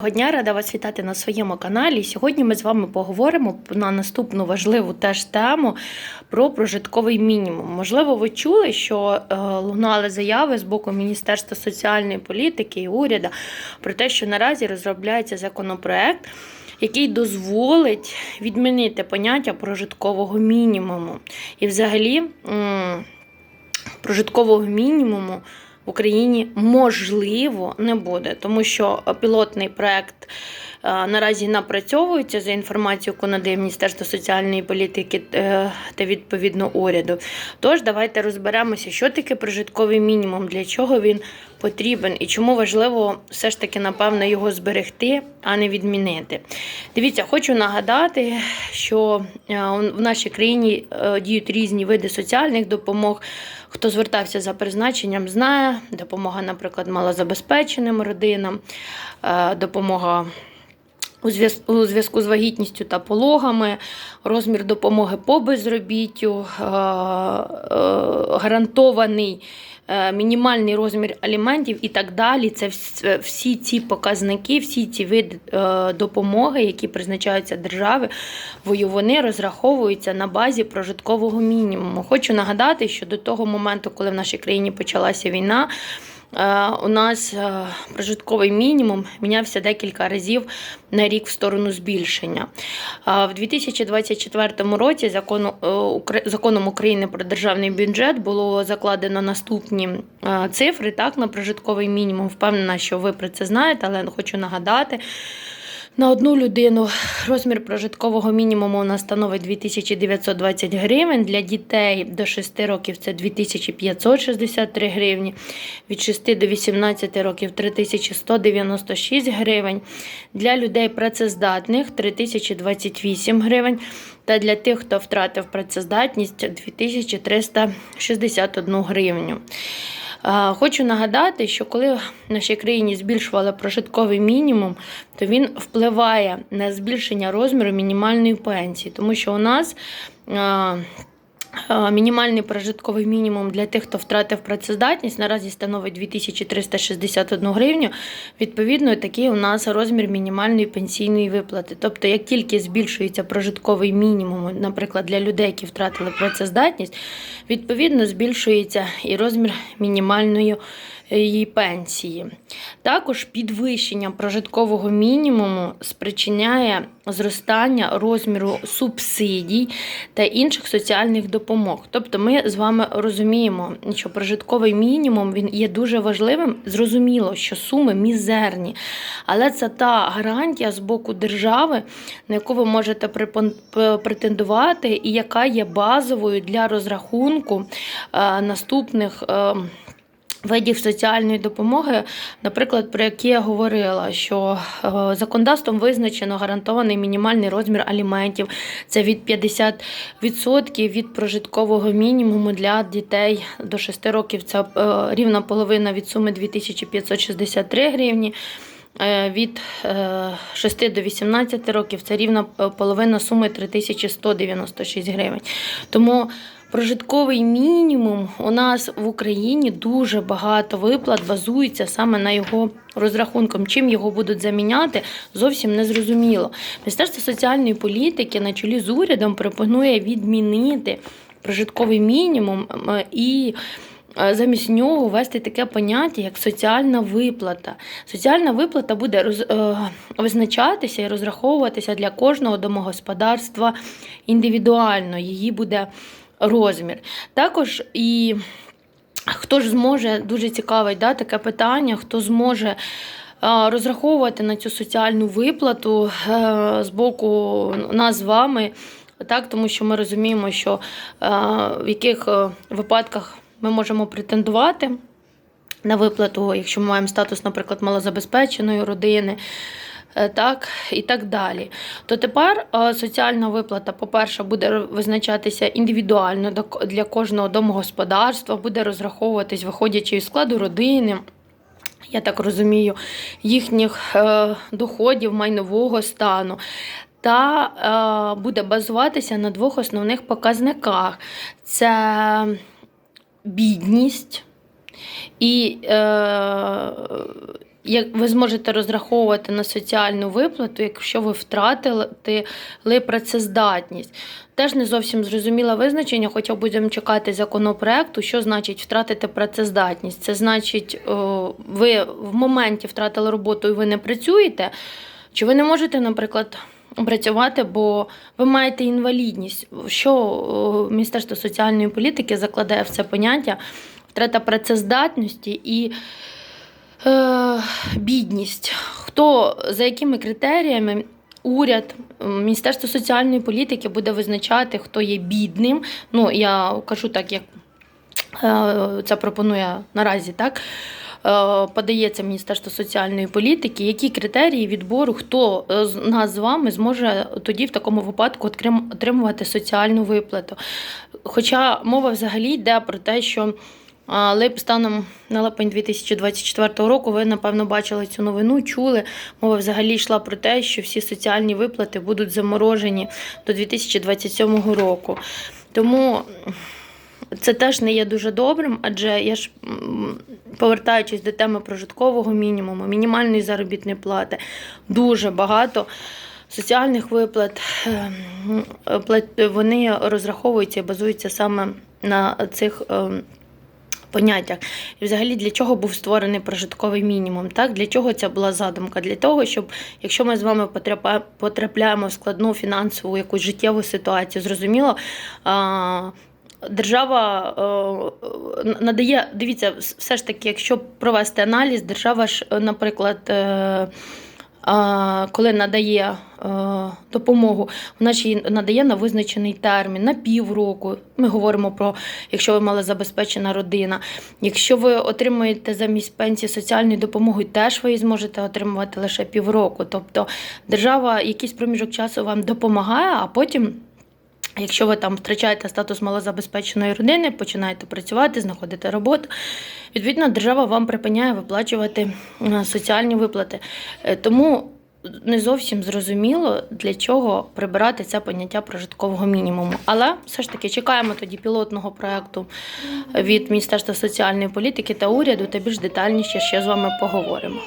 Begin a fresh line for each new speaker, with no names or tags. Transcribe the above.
Доброго дня, рада вас вітати на своєму каналі. Сьогодні ми з вами поговоримо на наступну важливу теж тему про прожитковий мінімум. Можливо, ви чули, що е, лунали заяви з боку Міністерства соціальної політики і уряду про те, що наразі розробляється законопроект, який дозволить відмінити поняття прожиткового мінімуму. І взагалі прожиткового мінімуму в Україні можливо не буде, тому що пілотний проект е, наразі напрацьовується за інформацією, яку надає Міністерство соціальної політики е, та відповідно уряду. Тож давайте розберемося, що таке прожитковий мінімум, для чого він потрібен і чому важливо все ж таки, напевно, його зберегти, а не відмінити. Дивіться, хочу нагадати, що е, в нашій країні е, діють різні види соціальних допомог. Хто звертався за призначенням, знає допомога, наприклад, малозабезпеченим родинам, е, допомога у зв'яз- у зв'язку з вагітністю та пологами, розмір допомоги по безробіттю, гарантований мінімальний розмір аліментів і так далі. Це всі ці показники, всі ці види е, допомоги, які призначаються держави, вони розраховуються на базі прожиткового мінімуму. Хочу нагадати, що до того моменту, коли в нашій країні почалася війна. Е, У нас е, прожитковий мінімум мінявся декілька разів на рік в сторону збільшення. Е, В 2024 році законом України про державний бюджет було закладено наступні цифри так, на прожитковий мінімум. Впевнена, що ви про це знаєте, але хочу нагадати. На одну людину розмір прожиткового мінімуму у нас становить 2920 гривень. Для дітей до 6 років це 2563 гривні. Від 6 до 18 років 3196 гривень. Для людей працездатних 3028 гривень. Та для тих, хто втратив працездатність 2361 гривню. Хочу нагадати, що коли в нашій країні збільшували прожитковий мінімум, то він впливає на збільшення розміру мінімальної пенсії, тому що у нас мінімальний прожитковий мінімум для тих, хто втратив працездатність, наразі становить 2361 гривню. Відповідно, такий у нас розмір мінімальної пенсійної виплати. Тобто, як тільки збільшується прожитковий мінімум, наприклад, для людей, які втратили працездатність, відповідно збільшується і розмір мінімальної е, її пенсії. Також підвищення прожиткового мінімуму спричиняє зростання розміру субсидій та інших соціальних допомог. Тобто ми з вами розуміємо, що прожитковий мінімум він є дуже важливим. Зрозуміло, що суми мізерні, але це та гарантія з боку держави, на яку ви можете претендувати, і яка є базовою для розрахунку е, наступних. Видів соціальної допомоги, наприклад, про які я говорила, що е, законодавством визначено гарантований мінімальний розмір аліментів. Це від 50% від прожиткового мінімуму для дітей до 6 років. Це е, рівна половина від суми 2563 гривні. Е, Від е, 6 до 18 років це рівна половина суми 3196 гривень. Тому прожитковий мінімум у нас в Україні дуже багато виплат базується саме на його розрахунком. Чим його будуть заміняти, зовсім не зрозуміло. Міністерство соціальної політики на чолі з урядом пропонує відмінити прожитковий мінімум і е, замість нього ввести таке поняття, як соціальна виплата. Соціальна виплата буде роз, е, визначатися і розраховуватися для кожного домогосподарства індивідуально. Її буде розмір. Також і хто ж зможе, дуже цікаве да, таке питання, хто зможе. Розраховувати на цю соціальну виплату е, з боку нас з вами, так, тому що ми розуміємо, що е, в яких е, випадках ми можемо претендувати на виплату, якщо ми маємо статус, наприклад, малозабезпеченої родини. Е, Так, і так далі. То тепер е, соціальна виплата, по-перше, буде визначатися індивідуально для кожного домогосподарства, буде розраховуватись, виходячи із складу родини. Я так розумію, їхніх е, доходів, майнового стану. Та буде базуватися на двох основних показниках: це бідність і як ви зможете розраховувати на соціальну виплату, якщо ви втратили працездатність. Теж не зовсім зрозуміле визначення, хоча будемо чекати законопроекту, що значить втратити працездатність. Це значить, ви в моменті втратили роботу і ви не працюєте, чи ви не можете, наприклад, працювати, бо ви маєте інвалідність. Що Міністерство соціальної політики закладає в це поняття втрата працездатності і е, бідність. Хто за якими критеріями уряд, Міністерство соціальної політики буде визначати, хто є бідним. Ну, я кажу так, як е, це пропонує наразі, так? Е, Подається Міністерство соціальної політики, які критерії відбору, хто е, з нас з вами зможе тоді в такому випадку отримувати соціальну виплату. Хоча мова взагалі йде про те, що станом на липень 2024 року ви напевно бачили цю новину, чули. Мова взагалі йшла про те, що всі соціальні виплати будуть заморожені до 2027 року. Тому це теж не є дуже добрим, адже я ж повертаючись до теми прожиткового мінімуму, мінімальної заробітної плати, дуже багато. Соціальних виплат ем, вони розраховуються і базуються саме на цих ем, поняттях. І взагалі для чого був створений прожитковий мінімум? Так? Для чого ця була задумка? Для того, щоб якщо ми з вами потрапляємо в складну фінансову якусь життєву ситуацію, зрозуміло. Держава е, надає, дивіться, все ж таки, якщо провести аналіз, держава ж, е, наприклад, е, коли надає е, допомогу, вона ж її надає на визначений термін, на півроку. Ми говоримо про, якщо ви мали забезпечена родина. Якщо ви отримуєте замість пенсії соціальну допомогу, теж ви її зможете отримувати лише півроку. Тобто держава якийсь проміжок часу вам допомагає, а потім. Якщо ви там втрачаєте статус малозабезпеченої родини, починаєте працювати, знаходите роботу, відповідно, держава вам припиняє виплачувати е, соціальні виплати. Е, Тому не зовсім зрозуміло, для чого прибирати це поняття прожиткового мінімуму. Але все ж таки чекаємо тоді пілотного проекту від Міністерства соціальної політики та уряду та більш детальніше ще з вами поговоримо.